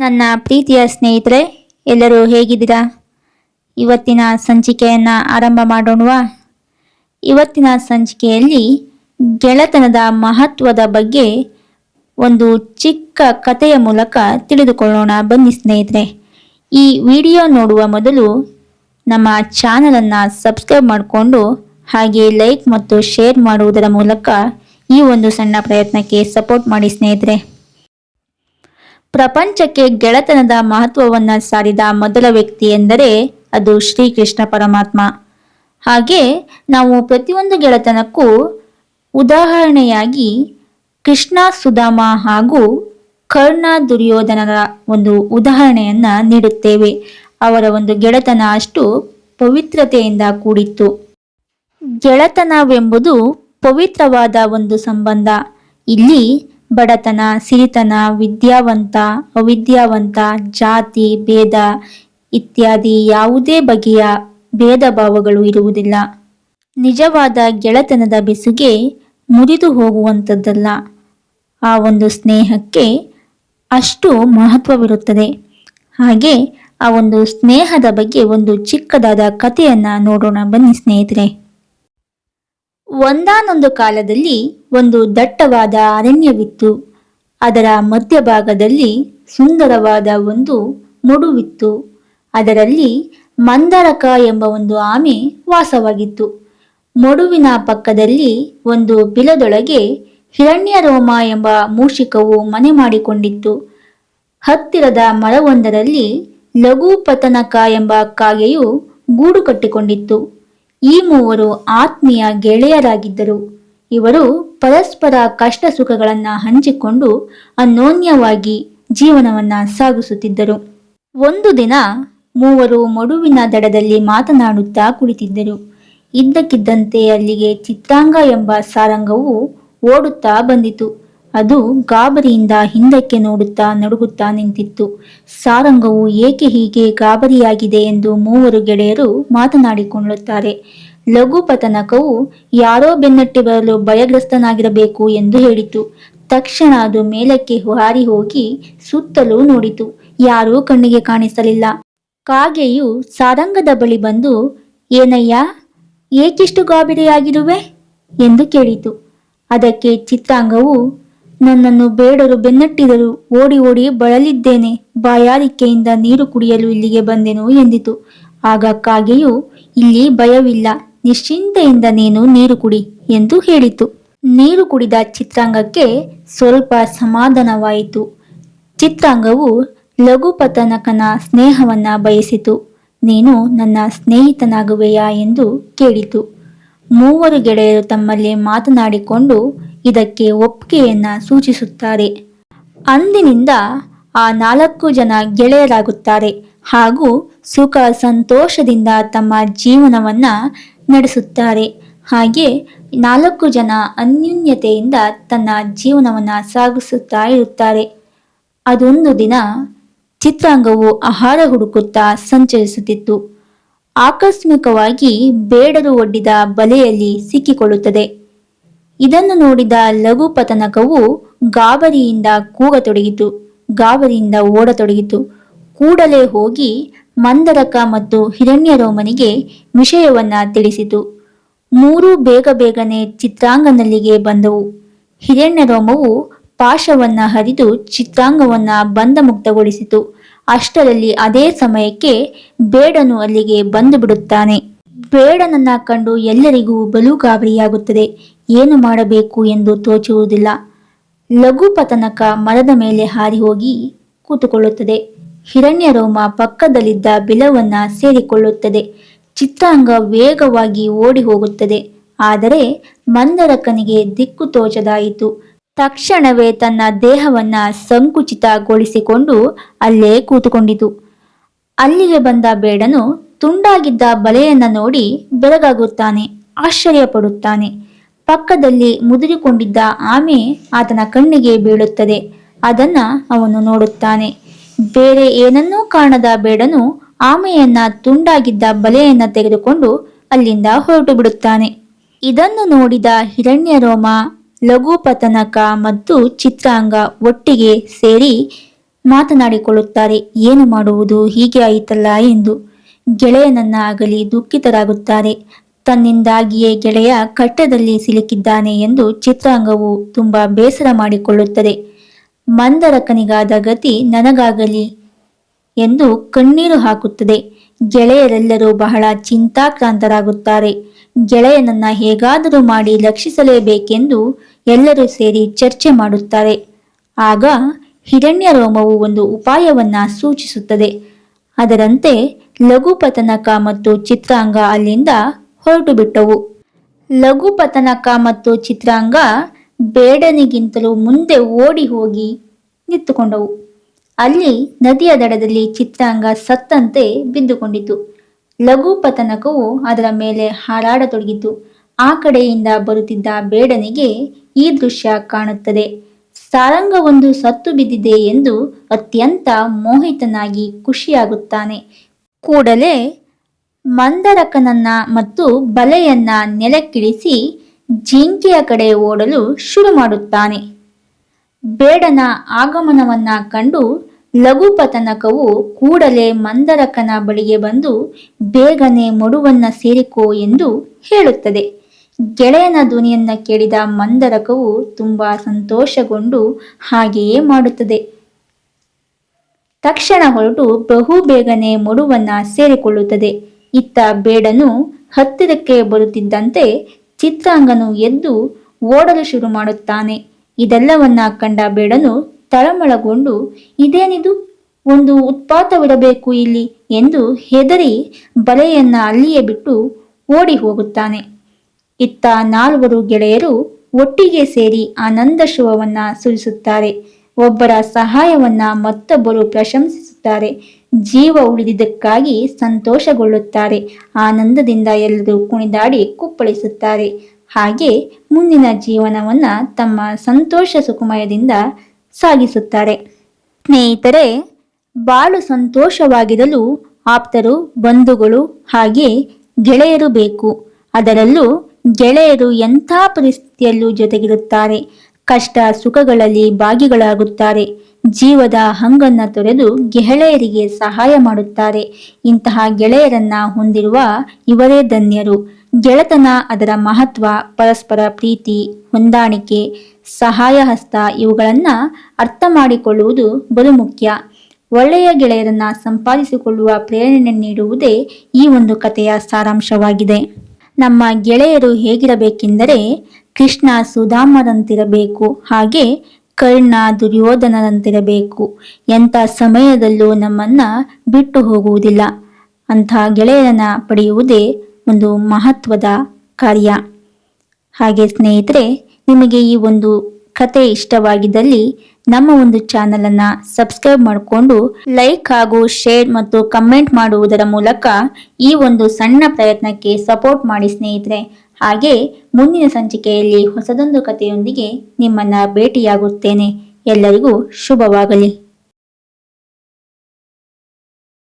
ನನ್ನ ಪ್ರೀತಿಯ ಸ್ನೇಹಿತರೆ, ಎಲ್ಲರೂ ಹೇಗಿದ್ದೀರಾ? ಇವತ್ತಿನ ಸಂಚಿಕೆಯನ್ನು ಆರಂಭ ಮಾಡೋಣವಾ? ಇವತ್ತಿನ ಸಂಚಿಕೆಯಲ್ಲಿ ಗೆಳೆತನದ ಮಹತ್ವದ ಬಗ್ಗೆ ಒಂದು ಚಿಕ್ಕ ಕಥೆಯ ಮೂಲಕ ತಿಳಿದುಕೊಳ್ಳೋಣ. ಬನ್ನಿ ಸ್ನೇಹಿತರೆ, ಈ ವಿಡಿಯೋ ನೋಡುವ ಮೊದಲು ನಮ್ಮ ಚಾನಲನ್ನು ಸಬ್ಸ್ಕ್ರೈಬ್ ಮಾಡಿಕೊಂಡು ಹಾಗೆ ಲೈಕ್ ಮತ್ತು ಶೇರ್ ಮಾಡುವುದರ ಮೂಲಕ ಈ ಒಂದು ಸಣ್ಣ ಪ್ರಯತ್ನಕ್ಕೆ ಸಪೋರ್ಟ್ ಮಾಡಿ ಸ್ನೇಹಿತರೆ. ಪ್ರಪಂಚಕ್ಕೆ ಗೆಳೆತನದ ಮಹತ್ವವನ್ನು ಸಾರಿದ ಮೊದಲ ವ್ಯಕ್ತಿ ಎಂದರೆ ಅದು ಶ್ರೀಕೃಷ್ಣ ಪರಮಾತ್ಮ. ಹಾಗೆ ನಾವು ಪ್ರತಿಯೊಂದು ಗೆಳೆತನಕ್ಕೂ ಉದಾಹರಣೆಯಾಗಿ ಕೃಷ್ಣ ಸುಧಾಮ ಹಾಗೂ ಕರ್ಣ ದುರ್ಯೋಧನರ ಒಂದು ಉದಾಹರಣೆಯನ್ನ ನೀಡುತ್ತೇವೆ. ಅವರ ಒಂದು ಗೆಳೆತನ ಅಷ್ಟು ಪವಿತ್ರತೆಯಿಂದ ಕೂಡಿತ್ತು. ಗೆಳೆತನವೆಂಬುದು ಪವಿತ್ರವಾದ ಒಂದು ಸಂಬಂಧ. ಇಲ್ಲಿ ಬಡತನ, ಸಿರಿತನ, ವಿದ್ಯಾವಂತ, ಅವಿದ್ಯಾವಂತ, ಜಾತಿ, ಭೇದ ಇತ್ಯಾದಿ ಯಾವುದೇ ಬಗೆಯ ಭೇದ ಭಾವಗಳು ಇರುವುದಿಲ್ಲ. ನಿಜವಾದ ಗೆಳೆತನದ ಬೆಸುಗೆ ಮುರಿದು ಹೋಗುವಂಥದ್ದಲ್ಲ ಆ ಒಂದು ಸ್ನೇಹಕ್ಕೆ ಅಷ್ಟು ಮಹತ್ವವಿರುತ್ತದೆ. ಹಾಗೆ ಆ ಒಂದು ಸ್ನೇಹದ ಬಗ್ಗೆ ಒಂದು ಚಿಕ್ಕದಾದ ಕಥೆಯನ್ನು ನೋಡೋಣ ಬನ್ನಿ ಸ್ನೇಹಿತರೆ. ಒಂದಾನೊಂದು ಕಾಲದಲ್ಲಿ ಒಂದು ದಟ್ಟವಾದ ಅರಣ್ಯವಿತ್ತು. ಅದರ ಮಧ್ಯಭಾಗದಲ್ಲಿ ಸುಂದರವಾದ ಒಂದು ಮಡುವಿತ್ತು ಅದರಲ್ಲಿ ಮಂದರಕ ಎಂಬ ಒಂದು ಆಮೆ ವಾಸವಾಗಿತ್ತು. ಮಡುವಿನ ಪಕ್ಕದಲ್ಲಿ ಒಂದು ಬಿಲದೊಳಗೆ ಹಿರಣ್ಯರೋಮ ಎಂಬ ಮೂಷಿಕವು ಮನೆ ಮಾಡಿಕೊಂಡಿತ್ತು. ಹತ್ತಿರದ ಮರವೊಂದರಲ್ಲಿ ಲಘು ಪತನಕ ಎಂಬ ಕಾಗೆಯು ಗೂಡು ಕಟ್ಟಿಕೊಂಡಿತ್ತು. ಈ ಮೂವರು ಆತ್ಮೀಯ ಗೆಳೆಯರಾಗಿದ್ದರು. ಇವರು ಪರಸ್ಪರ ಕಷ್ಟ ಸುಖಗಳನ್ನು ಹಂಚಿಕೊಂಡು ಅನ್ಯೋನ್ಯವಾಗಿ ಜೀವನವನ್ನ ಸಾಗಿಸುತ್ತಿದ್ದರು. ಒಂದು ದಿನ ಮೂವರು ಮಡುವಿನ ದಡದಲ್ಲಿ ಮಾತನಾಡುತ್ತಾ ಕುಳಿತಿದ್ದರು. ಇದ್ದಕ್ಕಿದ್ದಂತೆ ಅಲ್ಲಿಗೆ ಚಿತ್ರಾಂಗ ಎಂಬ ಸಾರಂಗವು ಓಡುತ್ತಾ ಬಂದಿತು. ಅದು ಗಾಬರಿಯಿಂದ ಹಿಂದಕ್ಕೆ ನೋಡುತ್ತಾ ನಡುಗುತ್ತಾ ನಿಂತಿತ್ತು. ಸಾರಂಗವು ಏಕೆ ಹೀಗೆ ಗಾಬರಿಯಾಗಿದೆ ಎಂದು ಮೂವರು ಗೆಳೆಯರು ಮಾತನಾಡಿಕೊಳ್ಳುತ್ತಾರೆ. ಲಘು ಪತನಕವು ಯಾರೋ ಬೆನ್ನಟ್ಟಿ ಬರಲು ಭಯಗ್ರಸ್ತನಾಗಿರಬೇಕು ಎಂದು ಹೇಳಿತು. ತಕ್ಷಣ ಅದು ಮೇಲಕ್ಕೆ ಹಾರಿ ಹೋಗಿ ಸುತ್ತಲೂ ನೋಡಿತು. ಯಾರೂ ಕಣ್ಣಿಗೆ ಕಾಣಿಸಲಿಲ್ಲ. ಕಾಗೆಯು ಸಾರಂಗದ ಬಳಿ ಬಂದು, ಏನಯ್ಯ, ಏಕಿಷ್ಟು ಗಾಬರಿಯಾಗಿರುವೆ? ಎಂದು ಕೇಳಿತು. ಅದಕ್ಕೆ ಚಿತ್ರಾಂಗವು ನನ್ನನ್ನು ಬೇಡರು ಬೆನ್ನಟ್ಟಿದರು ಓಡಿ ಓಡಿ ಬಳಲಿದ್ದೇನೆ. ಬಾಯಾರಿಕೆಯಿಂದ ನೀರು ಕುಡಿಯಲು ಇಲ್ಲಿಗೆ ಬಂದೆನು ಎಂದಿತು. ಆಗ ಕಾಗೆಯು, ಇಲ್ಲಿ ಭಯವಿಲ್ಲ, ನಿಶ್ಚಿಂತೆಯಿಂದ ನೀನು ನೀರು ಕುಡಿ ಎಂದು ಹೇಳಿತು. ನೀರು ಕುಡಿದ ಚಿತ್ರಾಂಗಕ್ಕೆ ಸ್ವಲ್ಪ ಸಮಾಧಾನವಾಯಿತು. ಚಿತ್ರಾಂಗವು ಲಘುಪತನಕನ ಸ್ನೇಹವನ್ನ ಬಯಸಿತು. ನೀನು ನನ್ನ ಸ್ನೇಹಿತನಾಗುವೆಯಾ? ಎಂದು ಕೇಳಿತು. ಮೂವರು ಗೆಳೆಯರು ತಮ್ಮಲ್ಲಿ ಮಾತನಾಡಿಕೊಂಡು ಇದಕ್ಕೆ ಒಪ್ಪಿಗೆಯನ್ನ ಸೂಚಿಸುತ್ತಾರೆ. ಅಂದಿನಿಂದ ಆ ನಾಲ್ಕು ಜನ ಗೆಳೆಯರಾಗುತ್ತಾರೆ ಹಾಗೂ ಸುಖ ಸಂತೋಷದಿಂದ ತಮ್ಮ ಜೀವನವನ್ನ ನಡೆಸುತ್ತಾರೆ. ಹಾಗೆ ನಾಲ್ಕು ಜನ ಅನ್ಯೂನ್ಯತೆಯಿಂದ ತನ್ನ ಜೀವನವನ್ನ ಸಾಗಿಸುತ್ತಾ ಇರುತ್ತಾರೆ. ಅದೊಂದು ದಿನ ಚಿತ್ರಾಂಗವು ಆಹಾರ ಹುಡುಕುತ್ತಾ ಸಂಚರಿಸುತ್ತಿತ್ತು. ಆಕಸ್ಮಿಕವಾಗಿ ಬೇಡರು ಒಡ್ಡಿದ ಬಲೆಯಲ್ಲಿ ಸಿಕ್ಕಿಕೊಳ್ಳುತ್ತದೆ. ಇದನ್ನು ನೋಡಿದ ಲಘು ಪತನಕವು ಗಾಬರಿಯಿಂದ ಕೂಗತೊಡಗಿತು, ಗಾಬರಿಯಿಂದ ಓಡತೊಡಗಿತು. ಕೂಡಲೇ ಹೋಗಿ ಮಂದರಕ ಮತ್ತು ಹಿರಣ್ಯರೋಮನಿಗೆ ವಿಷಯವನ್ನ ತಿಳಿಸಿತು. ಮೂರೂ ಬೇಗ ಬೇಗನೆ ಚಿತ್ರಾಂಗನಲ್ಲಿಗೆ ಬಂದವು. ಹಿರಣ್ಯರೋಮವು ಪಾಶವನ್ನ ಹರಿದು ಚಿತ್ರಾಂಗವನ್ನ ಬಂಧಮುಕ್ತಗೊಳಿಸಿತು. ಅಷ್ಟರಲ್ಲಿ ಅದೇ ಸಮಯಕ್ಕೆ ಬೇಡನು ಅಲ್ಲಿಗೆ ಬಂದು ಬಿಡುತ್ತಾನೆ. ಬೇಡನನ್ನ ಕಂಡು ಎಲ್ಲರಿಗೂ ಬಲು ಗಾಬರಿಯಾಗುತ್ತದೆ ಏನು ಮಾಡಬೇಕು ಎಂದು ತೋಚುವುದಿಲ್ಲ. ಲಘು ಪತನಕ ಮರದ ಮೇಲೆ ಹಾರಿ ಹೋಗಿ ಕೂತುಕೊಳ್ಳುತ್ತದೆ. ಹಿರಣ್ಯರೋಮ ಪಕ್ಕದಲ್ಲಿದ್ದ ಬಿಲವನ್ನ ಸೇರಿಕೊಳ್ಳುತ್ತದೆ. ಚಿತ್ರಾಂಗ ವೇಗವಾಗಿ ಓಡಿ ಹೋಗುತ್ತದೆ. ಆದರೆ ಮಂದರಕನಿಗೆ ದಿಕ್ಕು ತೋಚದಾಯಿತು. ತಕ್ಷಣವೇ ತನ್ನ ದೇಹವನ್ನ ಸಂಕುಚಿತಗೊಳಿಸಿಕೊಂಡು ಅಲ್ಲೇ ಕೂತುಕೊಂಡಿತು. ಅಲ್ಲಿಗೆ ಬಂದ ಬೇಡನು ತುಂಡಾಗಿದ್ದ ಬಲೆಯನ್ನ ನೋಡಿ ಬೆರಗಾಗುತ್ತಾನೆ, ಆಶ್ಚರ್ಯಪಡುತ್ತಾನೆ. ಪಕ್ಕದಲ್ಲಿ ಮುದುರಿಕೊಂಡಿದ್ದ ಆಮೆ ಆತನ ಕಣ್ಣಿಗೆ ಬೀಳುತ್ತದೆ. ಅದನ್ನ ಅವನು ನೋಡುತ್ತಾನೆ. ಬೇರೆ ಏನನ್ನೂ ಕಾಣದ ಬೇಡನು ಆಮೆಯನ್ನ ತುಂಡಾಗಿದ್ದ ಬಲೆಯನ್ನ ತೆಗೆದುಕೊಂಡು ಅಲ್ಲಿಂದ ಹೊರಟು ಬಿಡುತ್ತಾನೆ. ಇದನ್ನು ನೋಡಿದ ಹಿರಣ್ಯರೋಮ, ಲಘುಪತನಕ ಮತ್ತು ಚಿತ್ರಾಂಗ ಒಟ್ಟಿಗೆ ಸೇರಿ ಮಾತನಾಡಿಕೊಳ್ಳುತ್ತಾರೆ, ಏನು ಮಾಡುವುದು? ಹೀಗೆ ಆಯಿತಲ್ಲ? ಎಂದು ಗೆಳೆಯನನ್ನ ಆಗಲಿ ದುಃಖಿತರಾಗುತ್ತಾರೆ. ತನ್ನಿಂದಾಗಿಯೇ ಗೆಳೆಯ ಕಟ್ಟದಲ್ಲಿ ಸಿಲುಕಿದ್ದಾನೆ ಎಂದು ಚಿತ್ರಾಂಗವು ತುಂಬಾ ಬೇಸರ ಮಾಡಿಕೊಳ್ಳುತ್ತದೆ. ಮಂದರಕನಿಗಾದ ಗತಿ ನನಗಾಗಲಿ ಎಂದು ಕಣ್ಣೀರು ಹಾಕುತ್ತದೆ. ಗೆಳೆಯರೆಲ್ಲರೂ ಬಹಳ ಚಿಂತಾಕ್ರಾಂತರಾಗುತ್ತಾರೆ. ಗೆಳೆಯನನ್ನ ಹೇಗಾದರೂ ಮಾಡಿ ರಕ್ಷಿಸಲೇಬೇಕೆಂದು ಎಲ್ಲರೂ ಸೇರಿ ಚರ್ಚೆ ಮಾಡುತ್ತಾರೆ. ಆಗ ಹಿರಣ್ಯ ರೋಮವು ಒಂದು ಉಪಾಯವನ್ನ ಸೂಚಿಸುತ್ತದೆ. ಅದರಂತೆ ಲಘುಪತನಕ ಮತ್ತು ಚಿತ್ರಾಂಗ ಅಲ್ಲಿಂದ ಹೊರಟು ಬಿಟ್ಟವು ಲಘುಪತನಕ ಮತ್ತು ಚಿತ್ರಾಂಗ ಬೇಡನಿಗಿಂತಲೂ ಮುಂದೆ ಓಡಿ ಹೋಗಿ ನಿಂತುಕೊಂಡವು. ಅಲ್ಲಿ ನದಿಯ ದಡದಲ್ಲಿ ಚಿತ್ರಾಂಗ ಸತ್ತಂತೆ ಬಿದ್ದುಕೊಂಡಿತು. ಲಘುಪತನಕವು ಅದರ ಮೇಲೆ ಹಾರಾಡತೊಡಗಿತು. ಆ ಕಡೆಯಿಂದ ಬರುತ್ತಿದ್ದ ಬೇಡನಿಗೆ ಈ ದೃಶ್ಯ ಕಾಣುತ್ತದೆ. ಸಾರಂಗವೊಂದು ಸತ್ತು ಬಿದ್ದಿದೆ ಎಂದು ಅತ್ಯಂತ ಮೋಹಿತನಾಗಿ ಖುಷಿಯಾಗುತ್ತಾನೆ. ಕೂಡಲೇ ಮಂದರಕನನ್ನ ಮತ್ತು ಬಲೆಯನ್ನ ನೆಲಕ್ಕಿಳಿಸಿ ಜಿಂಕೆಯ ಕಡೆ ಓಡಲು ಶುರು ಮಾಡುತ್ತಾನೆ. ಬೇಡನ ಆಗಮನವನ್ನ ಕಂಡು ಲಘುಪತನಕವು ಕೂಡಲೇ ಮಂದರಕನ ಬಳಿಗೆ ಬಂದು ಬೇಗನೆ ಮಡುವನ್ನ ಸೇರಿಕೋ ಎಂದು ಹೇಳುತ್ತದೆ. ಗೆಳೆಯನ ಧ್ವನಿಯನ್ನ ಕೇಳಿದ ಮಂದರಕವು ತುಂಬಾ ಸಂತೋಷಗೊಂಡು ಹಾಗೆಯೇ ಮಾಡುತ್ತದೆ. ತಕ್ಷಣ ಹೊರಟು ಬಹು ಬೇಗನೆ ಮಡುವನ್ನ ಸೇರಿಕೊಳ್ಳುತ್ತದೆ. ಇತ್ತ ಬೇಡನು ಹತ್ತಿರಕ್ಕೆ ಬರುತ್ತಿದ್ದಂತೆ ಚಿತ್ರಾಂಗನು ಎದ್ದು ಓಡಲು ಶುರು ಮಾಡುತ್ತಾನೆ. ಇದೆಲ್ಲವನ್ನ ಕಂಡ ಬೇಡನು ತಳಮಳಗೊಂಡು, ಇದೇನಿದು? ಒಂದು ಉತ್ಪಾತವಿಡಬೇಕು ಇಲ್ಲಿ ಎಂದು ಹೆದರಿ ಬಲೆಯನ್ನ ಅಲ್ಲಿಯೇ ಬಿಟ್ಟು ಓಡಿ ಹೋಗುತ್ತಾನೆ. ಇತ್ತ ನಾಲ್ವರು ಗೆಳೆಯರು ಒಟ್ಟಿಗೆ ಸೇರಿ ಆನಂದ ಶುಭವನ್ನ ಸುರಿಸುತ್ತಾರೆ. ಒಬ್ಬರ ಸಹಾಯವನ್ನ ಮತ್ತೊಬ್ಬರು ಪ್ರಶಂಸಿಸುತ್ತಾರೆ. ಜೀವ ಉಳಿದಿದ್ದಕ್ಕಾಗಿ ಸಂತೋಷಗೊಳ್ಳುತ್ತಾರೆ. ಆನಂದದಿಂದ ಎಲ್ಲರೂ ಕುಣಿದಾಡಿ ಕುಪ್ಪಳಿಸುತ್ತಾರೆ. ಹಾಗೆ ಮುಂದಿನ ಜೀವನವನ್ನ ತಮ್ಮ ಸಂತೋಷ ಸುಖಮಯದಿಂದ ಸಾಗಿಸುತ್ತಾರೆ. ಸ್ನೇಹಿತರೆ, ಬಾಳು ಸಂತೋಷವಾಗಿರಲು ಆಪ್ತರು, ಬಂಧುಗಳು ಹಾಗೆ ಗೆಳೆಯರು ಬೇಕು. ಅದರಲ್ಲೂ ಗೆಳೆಯರು ಎಂಥ ಪರಿಸ್ಥಿತಿಯಲ್ಲೂ ಜೊತೆಗಿರುತ್ತಾರೆ. ಕಷ್ಟ ಸುಖಗಳಲ್ಲಿ ಭಾಗಿಗಳಾಗುತ್ತಾರೆ. ಜೀವದ ಹಂಗನ್ನ ತೊರೆದು ಗೆಳೆಯರಿಗೆ ಸಹಾಯ ಮಾಡುತ್ತಾರೆ. ಇಂತಹ ಗೆಳೆಯರನ್ನ ಹೊಂದಿರುವ ಇವರೇ ಧನ್ಯರು. ಗೆಳೆತನ ಅದರ ಮಹತ್ವ, ಪರಸ್ಪರ ಪ್ರೀತಿ, ಹೊಂದಾಣಿಕೆ, ಸಹಾಯ ಹಸ್ತ ಇವುಗಳನ್ನ ಅರ್ಥ ಮಾಡಿಕೊಳ್ಳುವುದು ಬಲು ಮುಖ್ಯ. ಒಳ್ಳೆಯ ಗೆಳೆಯರನ್ನ ಸಂಪಾದಿಸಿಕೊಳ್ಳುವ ಪ್ರೇರಣೆ ನೀಡುವುದೇ ಈ ಒಂದು ಕಥೆಯ ಸಾರಾಂಶವಾಗಿದೆ. ನಮ್ಮ ಗೆಳೆಯರು ಹೇಗಿರಬೇಕೆಂದರೆ ಕೃಷ್ಣ ಸುಧಾಮರಂತಿರಬೇಕು. ಹಾಗೆ ಕರ್ಣ ದುರ್ಯೋಧನರಂತಿರಬೇಕು. ಎಂಥ ಸಮಯದಲ್ಲೂ ನಮ್ಮನ್ನ ಬಿಟ್ಟು ಹೋಗುವುದಿಲ್ಲ. ಅಂಥ ಗೆಳೆಯರನ್ನ ಪಡೆಯುವುದೇ ಒಂದು ಮಹತ್ವದ ಕಾರ್ಯ. ಹಾಗೆ ಸ್ನೇಹಿತರೆ, ನಿಮಗೆ ಈ ಒಂದು ಕತೆ ಇಷ್ಟವಾಗಿದ್ದಲ್ಲಿ ನಮ್ಮ ಒಂದು ಚಾನೆಲ್ ಅನ್ನ ಸಬ್ಸ್ಕ್ರೈಬ್ ಮಾಡಿಕೊಂಡು ಲೈಕ್ ಹಾಗೂ ಶೇರ್ ಮತ್ತು ಕಮೆಂಟ್ ಮಾಡುವುದರ ಮೂಲಕ ಈ ಒಂದು ಸಣ್ಣ ಪ್ರಯತ್ನಕ್ಕೆ ಸಪೋರ್ಟ್ ಮಾಡಿ ಸ್ನೇಹಿತರೆ. ಹಾಗೆ ಮುಂದಿನ ಸಂಚಿಕೆಯಲ್ಲಿ ಹೊಸದೊಂದು ಕಥೆಯೊಂದಿಗೆ ನಿಮ್ಮನ್ನ ಭೇಟಿಯಾಗುತ್ತೇನೆ. ಎಲ್ಲರಿಗೂ ಶುಭವಾಗಲಿ.